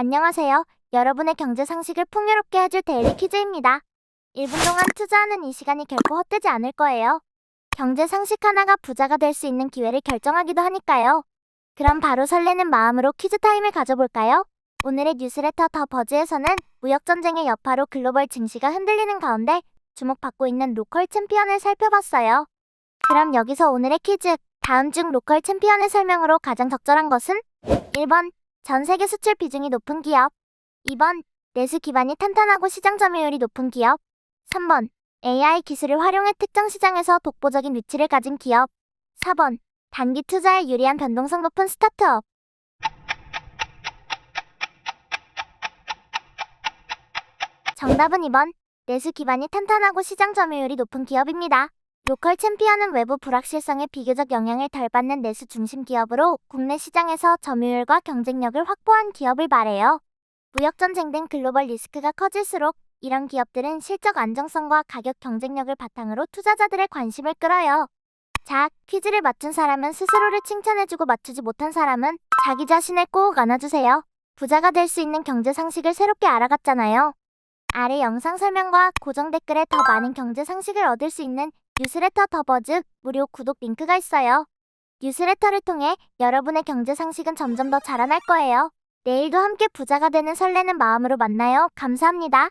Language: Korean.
안녕하세요. 여러분의 경제 상식을 풍요롭게 해줄 데일리 퀴즈입니다. 1분 동안 투자하는 이 시간이 결코 헛되지 않을 거예요. 경제 상식 하나가 부자가 될 수 있는 기회를 결정하기도 하니까요. 그럼 바로 설레는 마음으로 퀴즈 타임을 가져볼까요? 오늘의 뉴스레터 더 버즈에서는 무역 전쟁의 여파로 글로벌 증시가 흔들리는 가운데 주목받고 있는 로컬 챔피언을 살펴봤어요. 그럼 여기서 오늘의 퀴즈. 다음 중 로컬 챔피언의 설명으로 가장 적절한 것은? 1번. 전 세계 수출 비중이 높은 기업. 2번. 내수 기반이 탄탄하고 시장 점유율이 높은 기업. 3번. AI 기술을 활용해 특정 시장에서 독보적인 위치를 가진 기업. 4번. 단기 투자에 유리한 변동성 높은 스타트업. 정답은 2번. 내수 기반이 탄탄하고 시장 점유율이 높은 기업입니다. 로컬 챔피언은 외부 불확실성에 비교적 영향을 덜 받는 내수 중심 기업으로 국내 시장에서 점유율과 경쟁력을 확보한 기업을 말해요. 무역전쟁 등 글로벌 리스크가 커질수록 이런 기업들은 실적 안정성과 가격 경쟁력을 바탕으로 투자자들의 관심을 끌어요. 자, 퀴즈를 맞춘 사람은 스스로를 칭찬해주고 맞추지 못한 사람은 자기 자신을 꼭 안아주세요. 부자가 될 수 있는 경제 상식을 새롭게 알아갔잖아요. 아래 영상 설명과 고정 댓글에 더 많은 경제 상식을 얻을 수 있는 뉴스레터 더 버즈 무료 구독 링크가 있어요. 뉴스레터를 통해 여러분의 경제 상식은 점점 더 자라날 거예요. 내일도 함께 부자가 되는 설레는 마음으로 만나요. 감사합니다.